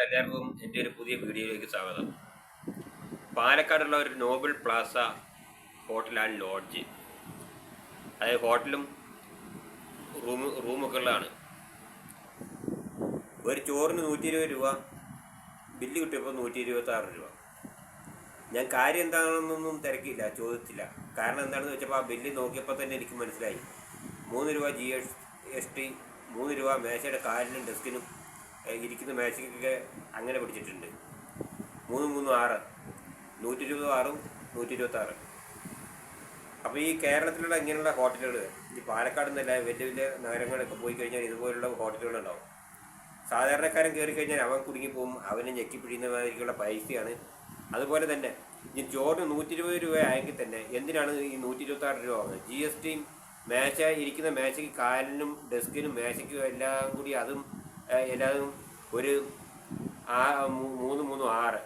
എല്ലാവർക്കും എന്റെ ഒരു പുതിയ വീഡിയോയിലേക്ക് സ്വാഗതം. പാലക്കാടുള്ള ഒരു Noble Plaza hotel and lodge. അതായത് ഹോട്ടലും റൂം റൂമൊക്കെ ഉള്ളതാണ് ഒരു ചോറിന് നൂറ്റി ഇരുപത് രൂപ ബില്ല് കിട്ടിയപ്പോൾ നൂറ്റി ഇരുപത്താറ് രൂപ. ഞാൻ കാര്യം എന്താണെന്നൊന്നും തിരക്കിയില്ല ചോദിച്ചില്ല. കാരണം എന്താണെന്ന് വെച്ചപ്പോൾ ആ ബില്ല് നോക്കിയപ്പോൾ തന്നെ എനിക്ക് മനസ്സിലായി. മൂന്ന് രൂപ ജി എസ് എസ് ടി മൂന്ന് രൂപ മേശയുടെ കാലിനും ഡെസ്കിനും ഇരിക്കുന്ന മാച്ചിങ്ങൊക്കെ അങ്ങനെ പിടിച്ചിട്ടുണ്ട്. മൂന്ന് മൂന്ന് ആറ്. നൂറ്റി ഇരുപത് ആറും നൂറ്റി ഇരുപത്തി ആറ് അപ്പോൾ ഈ കേരളത്തിലുള്ള ഇങ്ങനെയുള്ള ഹോട്ടലുകൾ ഈ പാലക്കാട് നിന്നല്ല വലിയ വലിയ നഗരങ്ങളിലൊക്കെ പോയി കഴിഞ്ഞാൽ ഇതുപോലുള്ള ഹോട്ടലുകളുണ്ടാവും സാധാരണക്കാരൻ കയറി കഴിഞ്ഞാൽ അവൻ കുടുങ്ങി പോകും അവനെ ഞെക്കി പിടിയുന്ന മാതിരിക്കുള്ള പൈസയാണ് അതുപോലെ തന്നെ ഈ ചോറിന് നൂറ്റി ഇരുപത് രൂപ ആയെങ്കിൽ തന്നെ എന്തിനാണ് ഈ നൂറ്റി ഇരുപത്തി ആറ് രൂപ ആവുന്നത് ജി എസ് ടിയും മേശ ഇരിക്കുന്ന മേശയ്ക്ക് കാലിനും ഡെസ്കിനും മേശയ്ക്കും എല്ലാം കൂടി അതും എല്ലാതും ഒരു ആ മൂന്ന് മൂന്നും ആറ്.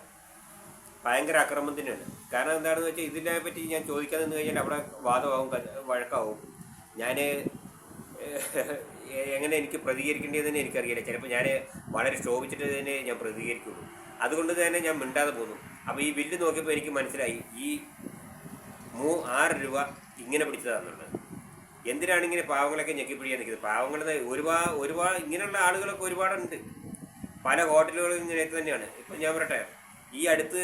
ഭയങ്കര അക്രമത്തിനാണ്. കാരണം എന്താണെന്ന് വെച്ചാൽ ഇതിനെ പറ്റി ഞാൻ ചോദിക്കാൻ നിന്ന് കഴിഞ്ഞാൽ അവിടെ വാദമാവും വഴക്കാവും. ഞാൻ എങ്ങനെ എനിക്ക് പ്രതികരിക്കേണ്ടതെന്ന് എനിക്കറിയില്ല. ചിലപ്പോൾ ഞാൻ വളരെ ക്ഷോഭിച്ചിട്ട് തന്നെ ഞാൻ പ്രതികരിക്കുള്ളൂ. അതുകൊണ്ട് തന്നെ ഞാൻ മിണ്ടാതെ പോന്നു. അപ്പോൾ ഈ ബില്ല് നോക്കിയപ്പോൾ എനിക്ക് മനസ്സിലായി. ഈ മൂ ആറ് രൂപ ഇങ്ങനെ പിടിച്ചതാണെന്നുള്ളത്. എന്തിനാണ് ഇങ്ങനെ പാവങ്ങളൊക്കെ ഞെക്കിപ്പിടിക്കാൻ നിൽക്കുന്നത്? പാവങ്ങൾ ഒരുപാട് ഒരുപാട് ഇങ്ങനെയുള്ള ആളുകളൊക്കെ ഒരുപാടുണ്ട്. പല ഹോട്ടലുകളും ഇങ്ങനെ തന്നെയാണ്. ഇപ്പം ഞാൻ പറയട്ടെ ഈ അടുത്ത്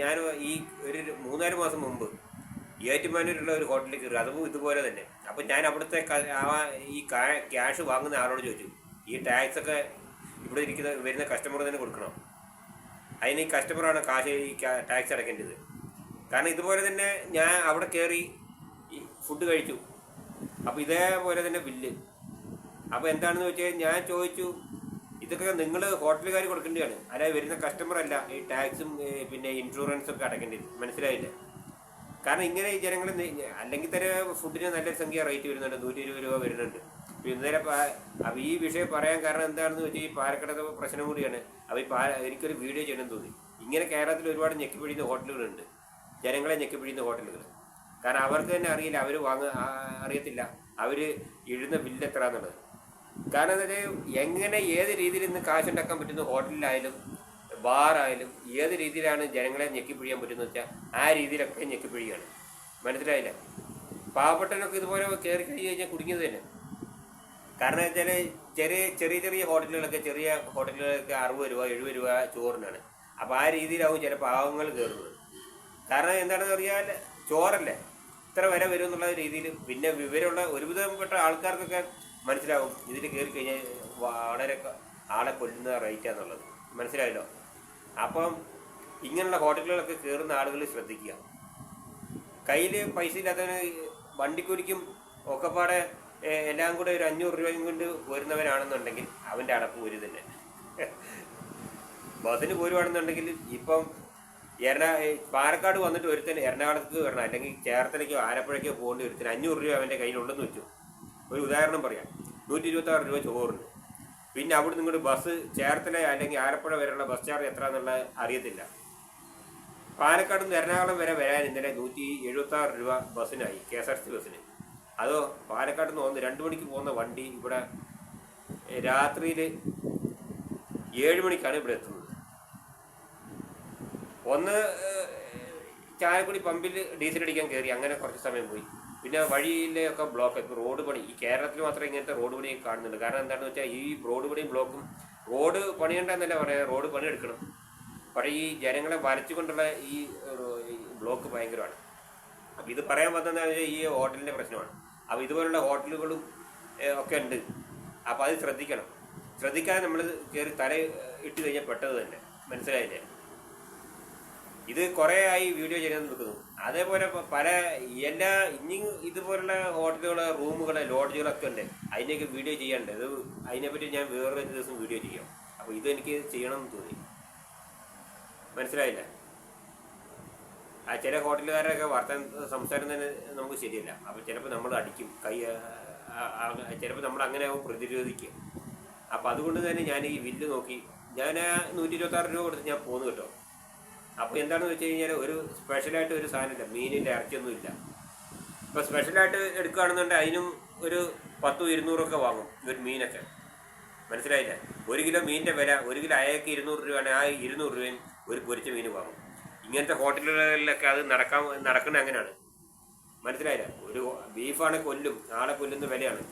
ഞാൻ ഈ ഒരു മൂന്നാൽ മാസം മുമ്പ് ഏറ്റുമാനൂരുള്ള ഒരു ഹോട്ടലിൽ കയറി അതും ഇതുപോലെ തന്നെ. അപ്പം ഞാൻ അവിടുത്തെ ഈ ക്യാഷ് വാങ്ങുന്ന ആളോട് ചോദിച്ചു ഈ ടാക്സ് ഒക്കെ ഇവിടെ ഇരിക്കുന്ന വരുന്ന കസ്റ്റമർ തന്നെ കൊടുക്കണം? അതിന് ഈ കസ്റ്റമറാണ് കാശ് ഈ ടാക്സ് അടയ്ക്കേണ്ടത് കാരണം ഇതുപോലെ തന്നെ ഞാൻ അവിടെ കയറി ഫുഡ് കഴിച്ചു. അപ്പോൾ ഇതേപോലെ തന്നെ ബില്ല് അപ്പോൾ എന്താണെന്ന് വെച്ചാൽ ഞാൻ ചോദിച്ചു ഇതൊക്കെ നിങ്ങൾ ഹോട്ടലുകാർ കൊടുക്കേണ്ടതാണ്. അല്ലാതെ വരുന്ന കസ്റ്റമർ അല്ല ഈ ടാക്സും പിന്നെ ഇൻഷുറൻസും ഒക്കെ അടക്കേണ്ടത്. മനസ്സിലായില്ലേ? കാരണം ഇങ്ങനെ ഈ ജനങ്ങൾ അല്ലെങ്കിൽ തന്നെ ഫുഡിന് നല്ലൊരു സംഖ്യ റേറ്റ് വരുന്നുണ്ട്. നൂറ്റി ഇരുപത് രൂപ വരുന്നുണ്ട്. ഇന്നലെ അപ്പോൾ ഈ വിഷയം പറയാൻ കാരണം എന്താണെന്ന് വെച്ചാൽ ഈ പാലക്കാട് പ്രശ്നം കൂടിയാണ്. അപ്പോൾ ഈ പാ എനിക്കൊരു വീഡിയോ ചെയ്യണം തോന്നി. ഇങ്ങനെ കേരളത്തിൽ ഒരുപാട് ഞെക്കിപ്പിടിയുന്ന ഹോട്ടലുകളുണ്ട് ജനങ്ങളെ ഞെക്കിപ്പിടിയുന്ന ഹോട്ടലുകൾ കാരണം അവർക്ക് തന്നെ അറിയില്ല അവർ വാങ്ങ അറിയത്തില്ല. അവർ ഇടുന്ന ബില്ല് എത്ര എന്നുള്ളത് കാരണം എന്താ വെച്ചാൽ എങ്ങനെ ഏത് രീതിയിൽ ഇന്ന് കാശുണ്ടാക്കാൻ പറ്റുന്ന? ഹോട്ടലിലായാലും ബാറായാലും ഏത് രീതിയിലാണ് ജനങ്ങളെ ഞെക്കിപ്പിഴിയാൻ പറ്റുന്നത് വെച്ചാൽ ആ രീതിയിലൊക്കെ ഞെക്കിപ്പിഴിയാണ് മനസ്സിലായില്ല? പാവപ്പെട്ടനൊക്കെ ഇതുപോലെ കയറി കഴിഞ്ഞ് കഴിഞ്ഞാൽ കുടുങ്ങിയത് തന്നെ. കാരണം വെച്ചാൽ ചെറിയ ചെറിയ ചെറിയ ഹോട്ടലുകളൊക്കെ ചെറിയ ഹോട്ടലുകളൊക്കെ അറുപത് രൂപ എഴുപത് രൂപ ചോറിനാണ്. അപ്പോൾ ആ രീതിയിലാവും ചില പാവങ്ങൾ കയറുന്നത് കാരണം എന്താണെന്ന് അറിയാൽ ചോറല്ലേ? ഇത്ര വരെ വരും എന്നുള്ള രീതിയിൽ പിന്നെ വിവരമുള്ള ഒരുവിധപ്പെട്ട ആൾക്കാർക്കൊക്കെ മനസ്സിലാവും ഇതിൽ കയറി കഴിഞ്ഞാൽ വളരെ ആളെ കൊല്ലുന്ന റേറ്റ് റേറ്റാന്നുള്ളത് മനസ്സിലായല്ലോ? അപ്പം ഇങ്ങനെയുള്ള ഹോട്ടലുകളൊക്കെ കയറുന്ന ആളുകൾ ശ്രദ്ധിക്കുക. കയ്യിൽ പൈസ ഇല്ലാത്തവന് വണ്ടിക്കൂലിക്കും ഒക്കെപ്പാടെ എല്ലാം കൂടെ ഒരു അഞ്ഞൂറ് രൂപയും കൊണ്ട് വരുന്നവരാണെന്നുണ്ടെങ്കിൽ അവന്റെ അടപ്പ് ഒരു തന്നെ. ബസ്സിന് പോരുവാണെന്നുണ്ടെങ്കിൽ ഇപ്പം എറണാ പാലക്കാട് വന്നിട്ട് ഒരുത്തൻ എറണാകുളത്തേക്ക് വരണം. അല്ലെങ്കിൽ ചേർത്തലയ്ക്കോ ആലപ്പുഴയ്ക്കോ പോകേണ്ട ഒരുത്തൻ അഞ്ഞൂറ് രൂപ അവന്റെ കയ്യിലുണ്ടെന്ന് വെച്ചു. ഒരു ഉദാഹരണം പറയാം. നൂറ്റി ഇരുപത്തി ആറ് രൂപ ചോറിന് പിന്നെ അവിടെ ഇങ്ങോട്ട് ബസ് ചേർത്തല അല്ലെങ്കിൽ ആലപ്പുഴ വരെയുള്ള ബസ് ചാർജ് എത്ര എന്നുള്ളത് അറിയത്തില്ല. പാലക്കാട് നിന്ന് എറണാകുളം വരെ വരാൻ ഇന്നലെ നൂറ്റി എഴുപത്തി ആറ് രൂപ ബസ്സിനായി കെ എസ് ആർ ടി ബസ്സിന്. അതോ പാലക്കാട് നിന്ന് ഒന്ന് രണ്ട് മണിക്ക് പോകുന്ന വണ്ടി ഇവിടെ രാത്രിയിൽ ഏഴ് മണിക്കാണ് ഇവിടെ എത്തുന്നത്. ഒന്ന് ചായക്കുടി പമ്പിൽ ഡീസൽ അടിക്കാൻ കയറി. അങ്ങനെ കുറച്ച് സമയം പോയി. പിന്നെ വഴിയിലെ ഒക്കെ ബ്ലോക്ക് ഇപ്പോൾ റോഡ് പണി. ഈ കേരളത്തിൽ മാത്രമേ ഇങ്ങനത്തെ റോഡ് പണി കാണുന്നുണ്ട്. കാരണം എന്താണെന്ന് വെച്ചാൽ ഈ റോഡ് പണിയും ബ്ലോക്കും റോഡ് പണിയണ്ടെന്നല്ല പറയാം റോഡ് പണിയെടുക്കണം പക്ഷേ ഈ ജനങ്ങളെ വരച്ചുകൊണ്ടുള്ള ഈ ബ്ലോക്ക് ഭയങ്കരമാണ്. അപ്പോൾ ഇത് പറയാൻ പറ്റുന്ന ഈ ഹോട്ടലിന്റെ പ്രശ്നമാണ്. അപ്പോൾ ഇതുപോലുള്ള ഹോട്ടലുകളും ഒക്കെ ഉണ്ട്. അപ്പോൾ അത് ശ്രദ്ധിക്കണം. ശ്രദ്ധിക്കാതെ നമ്മൾ കയറി തല ഇട്ട് കഴിഞ്ഞാൽ പെട്ടത് തന്നെ. മനസ്സിലായില്ലേ? ഇത് കുറേ ആയി വീഡിയോ ചെയ്യാൻ നിൽക്കുന്നു. അതേപോലെ പല എല്ലാ ഇനി ഇതുപോലുള്ള ഹോട്ടലുകൾ റൂമുകൾ ലോഡ്ജുകളൊക്കെ ഉണ്ട്. അതിന്റെയൊക്കെ വീഡിയോ ചെയ്യാനുണ്ട്. ഇത് അതിനെപ്പറ്റി ഞാൻ വേറൊരു ദിവസം വീഡിയോ ചെയ്യാം. അപ്പോൾ ഇതെനിക്ക് ചെയ്യണം എന്ന് തോന്നി. മനസ്സിലായില്ല? ആ ചില ഹോട്ടലുകാരൊക്കെ വർത്താൻ സംസാരം തന്നെ നമുക്ക് ശരിയല്ല. അപ്പോൾ ചിലപ്പോൾ നമ്മൾ അടിക്കും കൈ ചിലപ്പോൾ നമ്മൾ അങ്ങനെ പ്രതിരോധിക്കും അപ്പോൾ അതുകൊണ്ട് തന്നെ ഞാൻ ഈ ബില്ല് നോക്കി. ഞാൻ നൂറ്റി ഇരുപത്താറ് രൂപ കൊടുത്ത് ഞാൻ പോന്നു കേട്ടോ. അപ്പോൾ എന്താണെന്ന് വെച്ച് കഴിഞ്ഞാൽ ഒരു സ്പെഷ്യലായിട്ട് ഒരു സാധനമില്ല മീനിന്റെ ഇറച്ചിയൊന്നും ഇല്ല ഇപ്പോൾ സ്പെഷ്യലായിട്ട് എടുക്കുകയാണെന്നുണ്ടെങ്കിൽ അതിനും ഒരു പത്തും ഇരുന്നൂറൊക്കെ വാങ്ങും ഒരു മീനൊക്കെ. മനസ്സിലായില്ല? ഒരു കിലോ മീനിന്റെ വില ഒരു കിലോ അയക്ക് ഇരുന്നൂറ് രൂപയാണ്. ആ ഇരുന്നൂറ് രൂപയും ഒരു പൊരിച്ച മീൻ വാങ്ങും. ഇങ്ങനത്തെ ഹോട്ടലുകളിലൊക്കെ അത് നടക്കാൻ നടക്കുന്നത് അങ്ങനെയാണ്. മനസ്സിലായില്ല? ഒരു ബീഫാണ് കൊല്ലും ആളെ കൊല്ലുന്ന വിലയാണ്.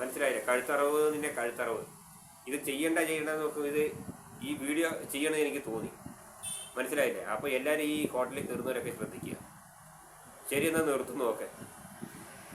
മനസ്സിലായില്ല? കഴുത്തറവ് നിന്നെ കഴുത്തറവ്. ഇത് ചെയ്യേണ്ട ചെയ്യേണ്ടത് നോക്കും ഇത് ഈ വീഡിയോ ചെയ്യണമെന്ന് എനിക്ക് തോന്നി. മനസ്സിലായില്ലേ? അപ്പോൾ എല്ലാവരും ഈ ഹോട്ടലിൽ കയറുന്നവരൊക്കെ ശ്രദ്ധിക്കുക. ശരി എന്നാൽ നിർത്തുന്നു. ഓക്കെ.